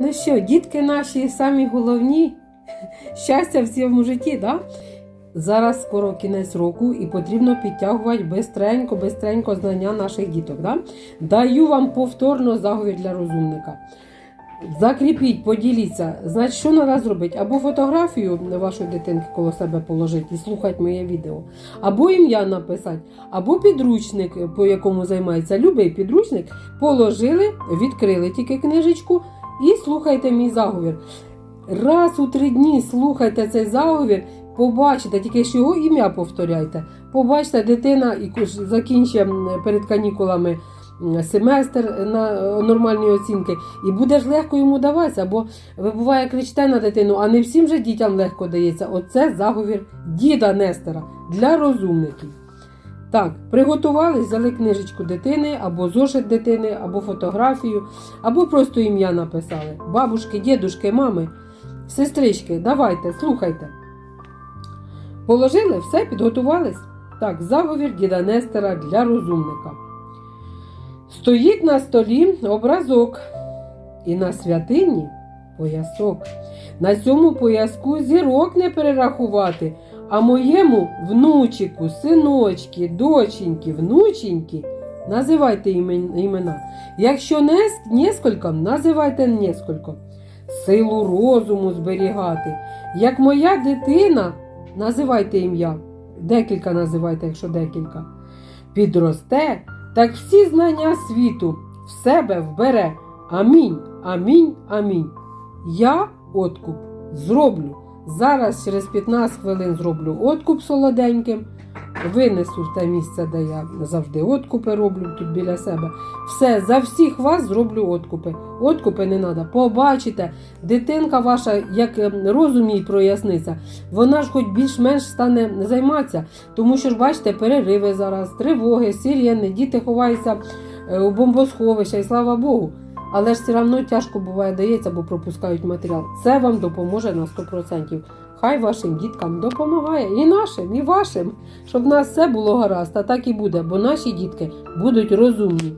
Ну що, дітки наші самі головні. Щастя в цьому житті, да? Зараз скоро кінець року і потрібно підтягувати бистренько, бистренько знання наших діток. Да? Даю вам повторно заговір для розумника. Закріпіть, поділіться. Значить, що треба зробити? Або фотографію вашої дитинки коло себе положити і слухати моє відео, або ім'я написати, або підручник, по якому займається любий підручник, положили, відкрили тільки книжечку і слухайте мій заговір. Раз у три дні слухайте цей заговір, побачите, тільки ж його ім'я повторяйте. Побачите, дитина і закінчує перед канікулами семестр на е, нормальні оцінки, і буде ж легко йому даватися, бо ви буває кричите на дитину, а не всім же дітям легко дається. Оце заговір діда Нестора для розумників. Так, приготувались, взяли книжечку дитини, або зошит дитини, або фотографію, або просто ім'я написали. Бабушки, дідушки, мами, сестрички, давайте, слухайте. Положили, все, підготувались. Так, заговір діда Нестора для розумника. Стоїть на столі образок, і на святині поясок. На цьому пояску зірок не перерахувати, а моєму внучику, синочки, доченьки, внученьки називайте імена. Якщо не несколько, називайте несколько. Силу розуму зберігати. Як моя дитина, називайте ім'я. Декілька називайте, якщо декілька. Підросте, так всі знання світу в себе вбере. Амінь, амінь, амінь. Я откуп зроблю. Зараз через 15 хвилин зроблю откуп солоденьким. Винесу в те місце, де я завжди откупи роблю тут біля себе. Все, за всіх вас зроблю откупи. Откупи не треба. Побачите, дитинка ваша, як ем, розум їй проясниться, вона ж хоч більш-менш стане займатися. Тому що ж бачите, перериви зараз, тривоги, сирени, діти ховаються е, у бомбосховища, і слава Богу. Але ж все одно тяжко буває дається, бо пропускають матеріал. Це вам допоможе на 100%. Хай вашим діткам допомагає і нашим, і вашим, щоб в нас все було гаразд, а так і буде, бо наші дітки будуть розумні.